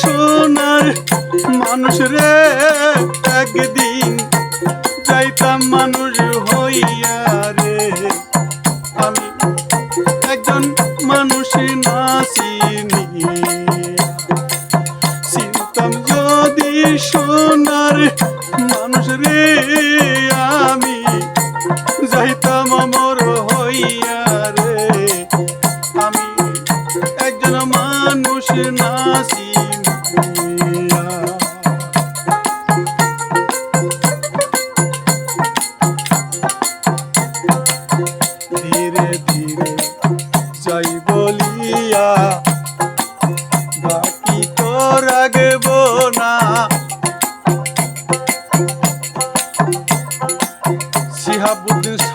সোনার মানুষ রে, একদিন যাইতাম মানুষ হইয়া রে। আমি একজন মানুষ নাসিনি চিন্তাম যদি সোনার মানুষ রে, আমি যাইতাম অমর হইয়া রে। আমি একজন মানুষ নাসিয়া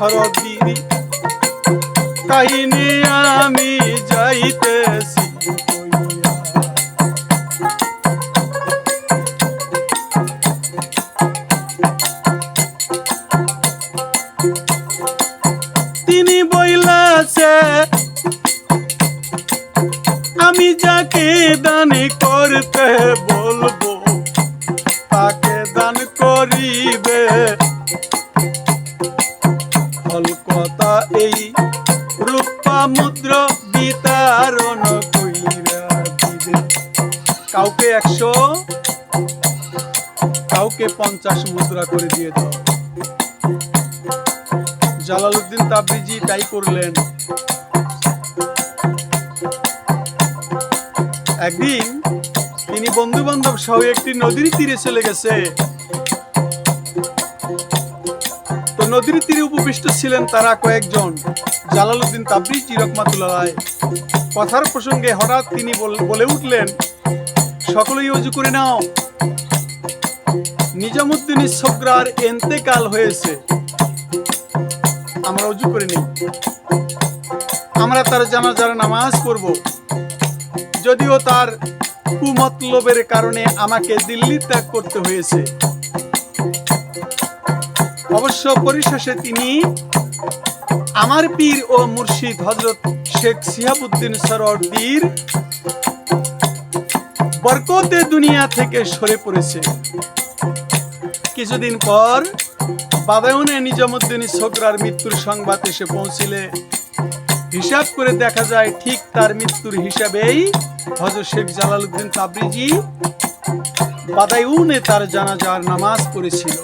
সরদির কাহিনী আমি যাইতেছি। কথা এই রূপা মুদ্র বিতারণ কইরা কাউকে একশো, কাউকে পঞ্চাশ মুদ্রা করে দিয়ে দাও। জালালউদ্দিন তাবরিজি তাই করলেন। একদিন তিনি বন্ধু বান্ধব সহ একটি নদীর তীরে চলে গেছে। নদীর তীরে উপবিষ্ট ছিলেন তারা কয়েকজন। জালালউদ্দিন তাবরিজি রহমাতুল্লাহ কথার প্রসঙ্গে হঠাৎ তিনি বল- উঠলেন, সকলেই অজু করে নাও। নিজামুদ্দিন সগ্রার এন্তেকাল হয়েছে। আমরা অজু করে নিই। আমরা তার জানাজার নামাজ পড়ব। যদিও তার কুমতলবের কারণে আমাকে দিল্লি ত্যাগ করতে হয়েছে। অবশ্য পরিশেষে তিনি আমার পীর ও মুর্শিদ হজরত শেখ সিহাবুদ্দিন সরদির বরকতে দুনিয়া থেকে সরে পড়েছে। কিছুদিন পর বাদায়ুনে নিজামুদ্দিন ছোকরার মৃত্যুর সংবাদ এসে পৌঁছিলে। হিসাব করে দেখা যায় ঠিক তার মৃত্যুর হিসাবেই হজরত শেখ জালালউদ্দিন তাবরিজি বাদায়ুনে তার জানাজার নামাজ পড়েছিল।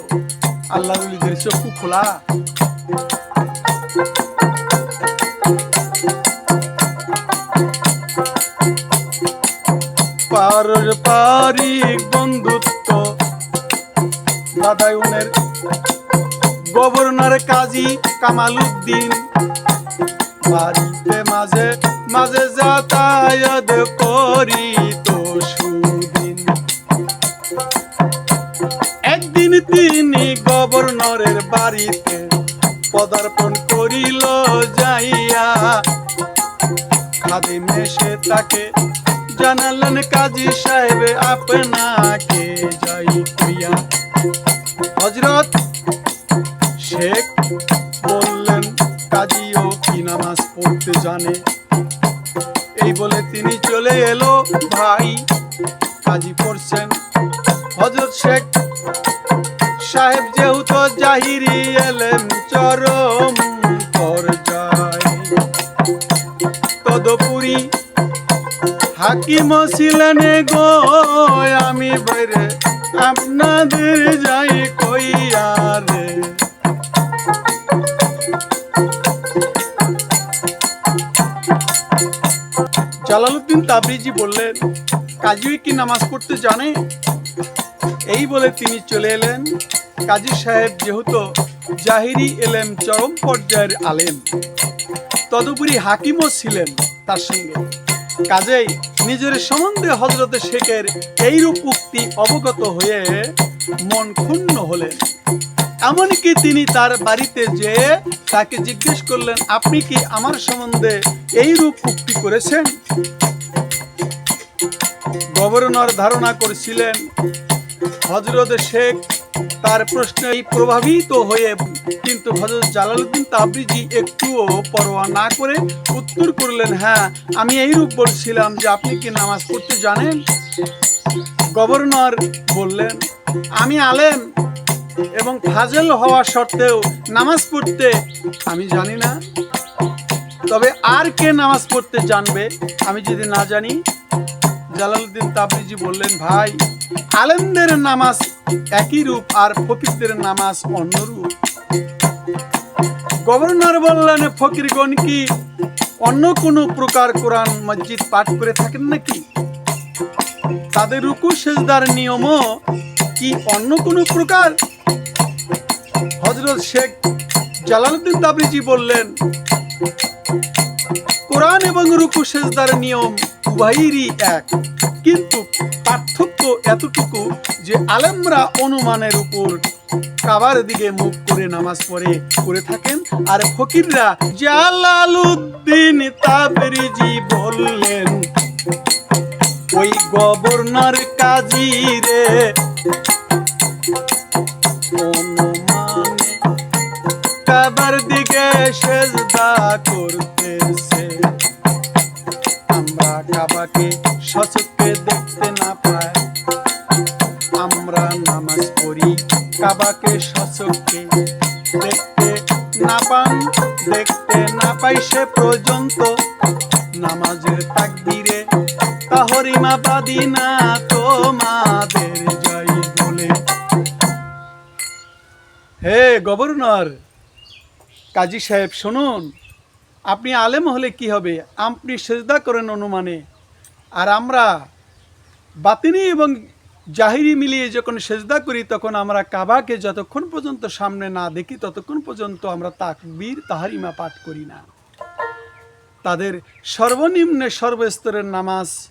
আল্লাহ রলিদের চক্ষু খোলা। পারস্পরিক বন্ধুত্ব বাদায়ুনের গভর্নর কাজী কামাল উদ্দিন বাড়িতে মাঝে মাঝে যাতায়াত করি। একদিন তিনি গভর্নরের বাড়িতে পদার্পণ করিল যাইয়া। খাদিম এসে তাকে জানালেন, কাজী সাহেব, আপনাকে যাই কইয়া হজরত শেখ বললেন, কাজীও কি নামাজ পড়তে জানে? এই বলে তিনি চলে এলো, ভাই, কাজী পড়ছেন। হজরত শেখ সাহেব যেহেতু জাহিরি এলেন চরম তদপুরি হাকিম ছিলেন গো, আমি বাইরে আপনাদের যাই কইয়া রে জালালউদ্দিন তাবরিজি বললেন, কাজী কি নামাজ পড়তে জানে? এই বলে তিনি চলে এলেন। কাজী সাহেব যেহেতু জাহিরি এলেম চরম পর্যায়ের আলেম, তদুপরি হাকিমও ছিলেন তার সঙ্গে। কাজেই নিজের সম্বন্ধে হজরত শেখের এইরূপ উক্তি অবগত হয়ে মন ক্ষুণ্ণ হলেন। এমনকি তিনি তার বাড়িতে যে তাকে জিজ্ঞেস করলেন, আপনি কি আমার সম্বন্ধে এইরূপ উক্তি করেছেন? গভর্নর ধারণা করেছিলেন, হজরত শেখ তার প্রশ্নে প্রভাবিত হয়ে, কিন্তু হজরত জালালউদ্দিন তাবরিজি একটুও পরোয়া না করে উত্তর করলেন হ্যাঁ আমি এইরূপ বলছিলাম যে আপনি কি নামাজ পড়তে জানেন? গভর্নর বললেন, আমি আলেম এবং ফাজল হওয়া সত্ত্বেও নামাজ পড়তে আমি জানি না। তবে আর কে নামাজ পড়তে জানবে, আমি যদি না জানি জালালউদ্দিন তাবরিজি বললেন, ভাই, আলেমদের নামাজ একই রূপ আর ফকিরদের নামাজ অন্য রূপ। গভর্নর বললেন, ফকিরগণ কি অন্য কোনো প্রকার কোরআন মসজিদ পাঠ করে থাকেন নাকি? তাদের রুকু, সেজদার নিয়মও কি অন্য কোনো প্রকার? হজরত শেখ জালালউদ্দিন তাবরিজি বললেন, কোরআন এবং রুকু, সেজদার নিয়ম উভয়েরই এক। কিন্তু পার্থক্য এতটুকু যে আলেমরা অনুমানের উপর কাবার দিকে মুখ করে নামাজ পড়ে করে থাকেন। আর ফকিররা, জালালউদ্দিন তাবরিজি বললেন, ওই গভর্নর কাজী রে কাবার দিকে সেজদা করতেছে কাবাকে সচক্ষে দেখতে না পাই আমরা নামাজ পড়ি কাবাকে সচক্ষে দেখতে না পান, দেখতে না পাই সে পর্যন্ত। নামাজের তাকবীরে তাহরিমা বাদি না তোমাদের জয় বলে। হে গভর্নর, কাজী সাহেব, শুনুন, আপনি আলেম হলে কি হবে? আপনি সেজদা করেন অনুমানে। আর আমরা বাতিনি এবং জাহিরি মিলিয়ে যখন সেজদা করি, তখন আমরা কাবাকে যতক্ষণ পর্যন্ত সামনে না দেখি, ততক্ষণ পর্যন্ত আমরা তাকবীর, তাহারিমা পাঠ করি না। তাদের সর্বনিম্নে সর্বস্তরের নামাজ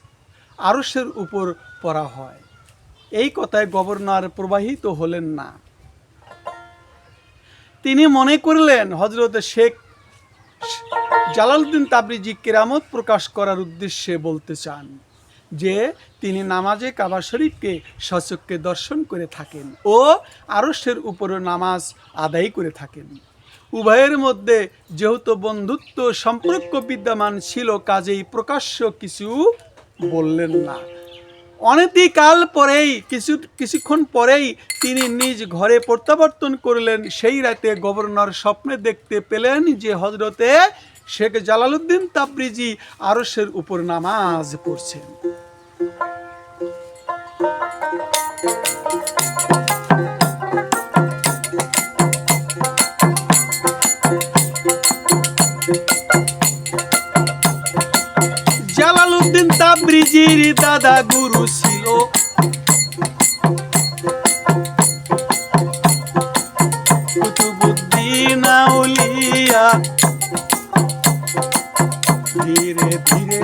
আরসের উপর পড়া হয়। এই কথায় গভর্নর প্রবাহিত হলেন না। তিনি মনে করলেন হজরত শেখ জালালউদ্দিন তাবরিজি কেরামত প্রকাশ করার উদ্দেশ্যে বলতে চান যে, তিনি নামাজে কাবা শরীফকে সচককে দর্শন করে থাকেন ও আরসের উপরে নামাজ আদায় করে থাকেন। উভয়ের মধ্যে যেহেতু বন্ধুত্ব, সম্পর্ক বিদ্যমান ছিল, কাজেই প্রকাশ্য কিছু বললেন না। অনতিকাল পরেই, কিছু, কিছুক্ষণ পরেই তিনি নিজ ঘরে প্রত্যাবর্তন করলেন। সেই রাতে গভর্নর স্বপ্নে দেখতে পেলেন যে হজরতে শেখ জালালুদ্দিন তাবরিজি আরসের উপর নামাজ পড়ছেন। তাবরিজির দাদা গুরু ছিল ধীরে ধীরে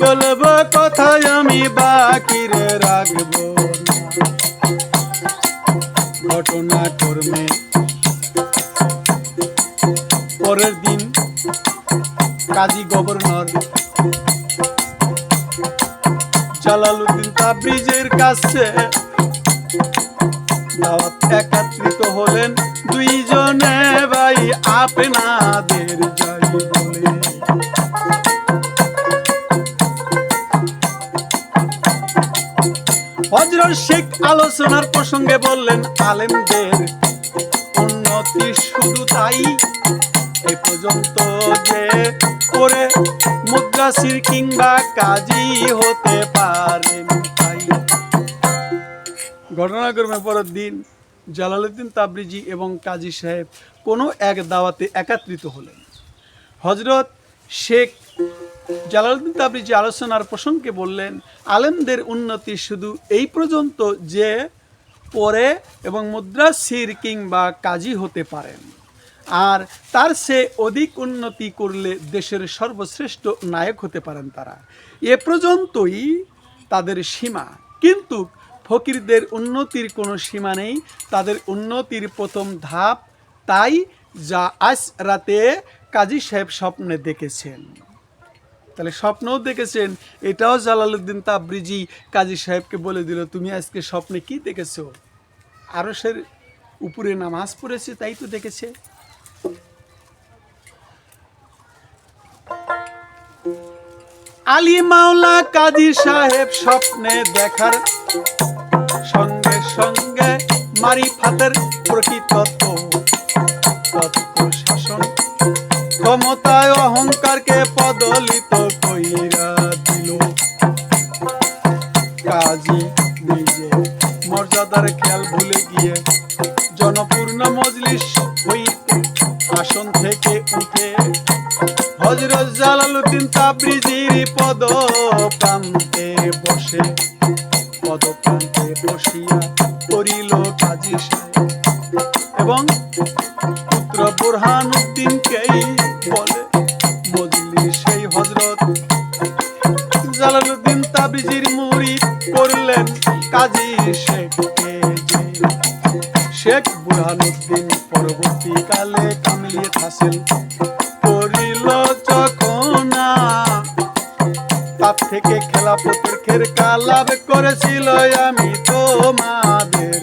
বলব, কথায় আমি বাকিরে রাখব। ঘটনা কর্মে পরের দিন কাজী গভর্নর তাবরিজের কাছে। একত্রিত হলেন দুইজনে, ভাই, আপনাদের হজরত শেখ আলোচনার প্রসঙ্গে বললেন, আলেমদের উন্নতি শুধু তাই পর্যন্ত যে করে মুদ্রাসির কিংবা কাজী হতে পারে ঘটনাক্রমে পরের দিন জালালউদ্দিন তাবরিজি এবং কাজী সাহেব কোনো এক দাওয়াতে একত্রিত হলেন। হজরত শেখ জালালউদ্দিন তাবরিজি আলোচনার প্রসঙ্গে বললেন, আলেমদের উন্নতি শুধু এই পর্যন্ত যে পরে এবং মুদ্রাসির কিংবা কাজী হতে পারেন। আর তার সে অধিক উন্নতি করলে দেশের সর্বশ্রেষ্ঠ নায়ক হতে পারেন তারা। এ পর্যন্তই তাদের সীমা। কিন্তু ফকিরদের উন্নতির কোনো সীমা নেই। তাদের উন্নতির প্রথম ধাপ তাই যা আজ রাতে কাজী সাহেব স্বপ্নে দেখেছেন। তাহলে স্বপ্নও দেখেছেন, এটাও জালালউদ্দিন তাবরিজি কাজী সাহেবকে বলে দিল, তুমি আজকে স্বপ্নে কি দেখেছ? আরসের উপরে নামাজ পড়েছে, তাই তো দেখেছে। আলী মাওলা কাজী সাহেব স্বপ্নে দেখার সঙ্গে সঙ্গে মারিফাতের প্রকৃত তত্ত্ব শাসন ক্ষমতায় বুরহানুদ্দিনকেই বলে মজলি সেই হজরত। জালালউদ্দিন তাবরিজির মুরিদ করলেন কাজী শেখকে শেখ বুরহানুদ্দিন পরবর্তীকালে কামিলিয়ে হাসিল করিল যখন তার থেকে খেলাপথের খেরকা লাভ করেছিল আমি তোমাদের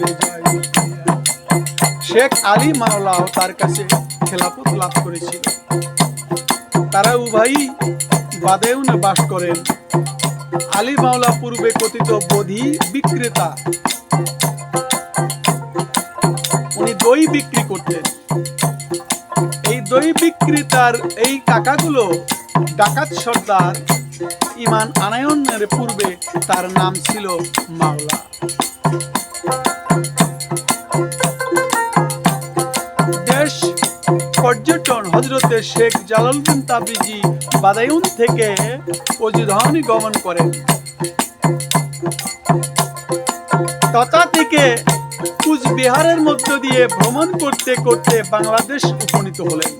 শেখ আলী মাওলাও তার কাছে খেলাপথ লাভ করেছিল তারা উভয়ই বাদেউনে বাস করেন। আলী মাওলা পূর্বে কথিত বোধি বিক্রেতা। উনি দই বিক্রি করতেন। এই দই বিক্রেতার এই টাকাগুলো ডাকাত সর্দার ইমান আনায়নের পূর্বে তার নাম ছিল মাওলা। পর্যটন। হজরতে শেখ জালালউদ্দিন তাবরিজি বাদায়ুন থেকে অযোধ্যানি গমন করেন। তথা থেকে কুচবিহারের মধ্য দিয়ে ভ্রমণ করতে করতে বাংলাদেশ উপনীত হলেন।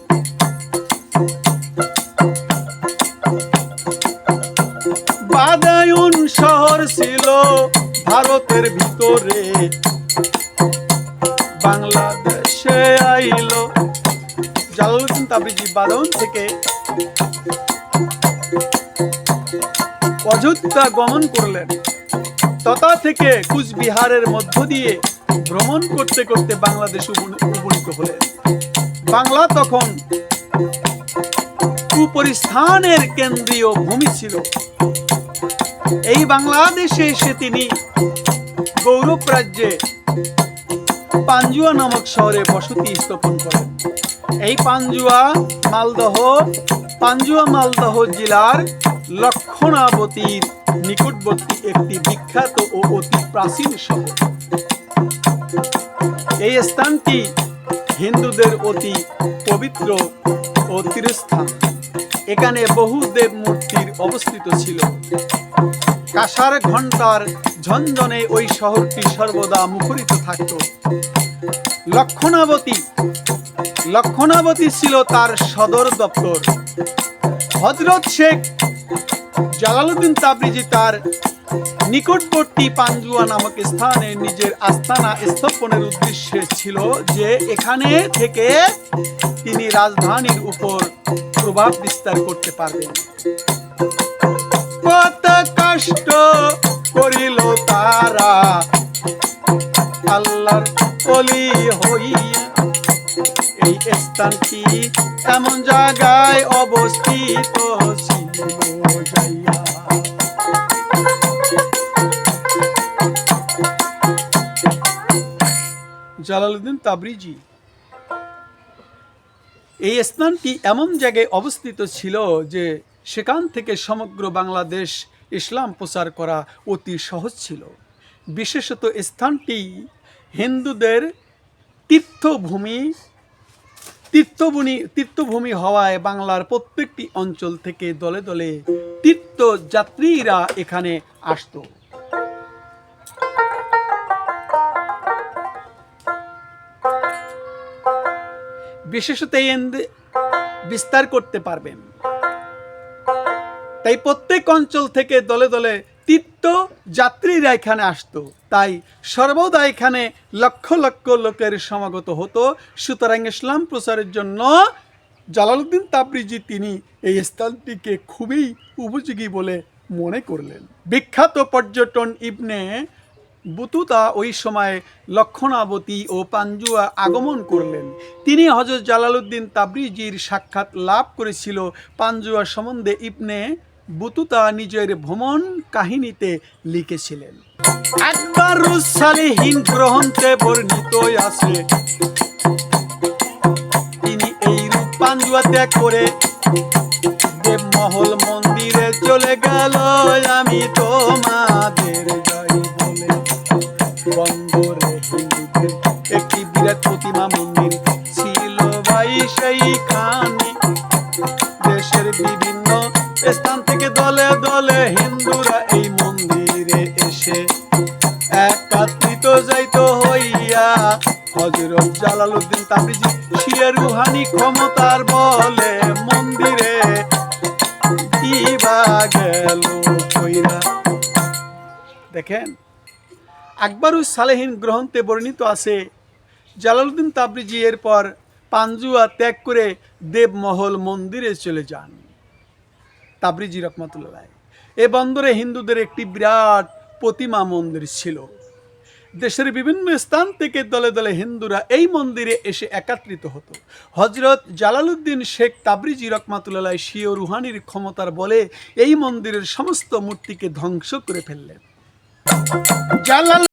বাদায়ুন শহর ছিল ভারতের ভিতরে। বাংলাদেশে আইল জালালউদ্দিন তাবরিজি বাদাউন থেকে অযোধ্যা গমন করলেন। তথা থেকে কুচবিহারের মধ্য দিয়ে ভ্রমণ করতে করতে বাংলাদেশ উপনীত হলেন। বাংলা তখন কুপরিস্থানের কেন্দ্রীয় ভূমি ছিল। এই বাংলাদেশে এসে তিনি গৌরব রাজ্যে পাঞ্জুয়া নামক শহরে বসতি স্থাপন করেন। এই পাঞ্জুয়া মালদহ পাঞ্জুয়া মালদহ জেলার লক্ষণাবতীর নিকটবর্তী একটি বিখ্যাত ও অতি প্রাচীন শহর। এই স্থানটি হিন্দুদের অতি পবিত্র ও তীর্থস্থান। এখানে বহু দেব মূর্তির অবস্থিত ছিল। কাঁসার ঘণ্টার ঝনঝনে ওই শহরটি সর্বদা মুখরিত থাকত। লক্ষণাবতী লক্ষণাবতী ছিল তার সদর দপ্তর। হজরত শেখ জালালউদ্দিন তাবরিজি তার নিকটবর্তী পাঞ্জুয়া নামক স্থানে নিজের আস্তানা স্থাপনের উদ্দেশ্যে ছিল যে এখানে থেকে তিনি রাজধানীর উপর প্রভাব বিস্তার করতে পারবেন। কত কষ্ট করিল তারা, আল্লাহর অলি হইয়া এই স্থানটি এমন জায়গায় অবস্থিত তাবরিজি, এই স্থানটি এমন জায়গায় অবস্থিত ছিল যে সেখান থেকে সমগ্র বাংলাদেশ ইসলাম প্রচার করা অতি সহজ ছিল। বিশেষত স্থানটি হিন্দুদের তীর্থভূমি তীর্থভূমি তীর্থভূমি হওয়ায় বাংলার প্রত্যেকটি অঞ্চল থেকে দলে দলে তীর্থযাত্রীরা এখানে আসতো। বিশেষত বিস্তার করতে পারবেন। তাই প্রত্যেক অঞ্চল থেকে দলে দলে তীর্থ যাত্রীরা এখানে আসতো। তাই সর্বদা এখানে লক্ষ লক্ষ লোকের সমাগত হতো। সুতরাং ইসলাম প্রচারের জন্য জালালউদ্দিন তাবরিজি তিনি এই স্থানটিকে খুবই উপযোগী বলে মনে করলেন। বিখ্যাত পর্যটন ইবনে বুতুতা ওই সময় লক্ষণাবতী ও পাঞ্জুয়া আগমন করলেন। তিনি হজরত জালালউদ্দিন তাবরিজির সাক্ষাৎ লাভ করেছিল পাঞ্জুয়া সম্বন্ধে ইবনে বুতুতা নিজের ভ্রমণ কাহিনীতে লিখেছিলেন। একবার সালেহীন গ্রহণতে বর্ণিত আছে তিনি এই রূপ পাঞ্জুয়া ত্যাগ করে দেবমহল মন্দিরে চলে গেল আমি তোমাদের আকবরুস সালেহীন গ্রন্থে বর্ণিত আছে, জালালউদ্দিন তাবরিজি এরপর পাঞ্জুয়া ত্যাগ করে দেবমহল মন্দিরে চলে যান। তাবরিজি রহমতুল্লাহ, এ বন্দরে হিন্দুদের একটি বিরাট প্রতিমা মন্দির ছিল। দেশের বিভিন্ন স্থান থেকে দলে দলে হিন্দুরা এই মন্দিরে এসে একাত্রিত হতো। হজরত জালালউদ্দিন শেখ তাবরিজি রহমাতুল্লাহ শিও রুহানির ক্ষমতার বলে এই মন্দিরের সমস্ত মূর্তিকে ধ্বংস করে ফেললেন। জালাল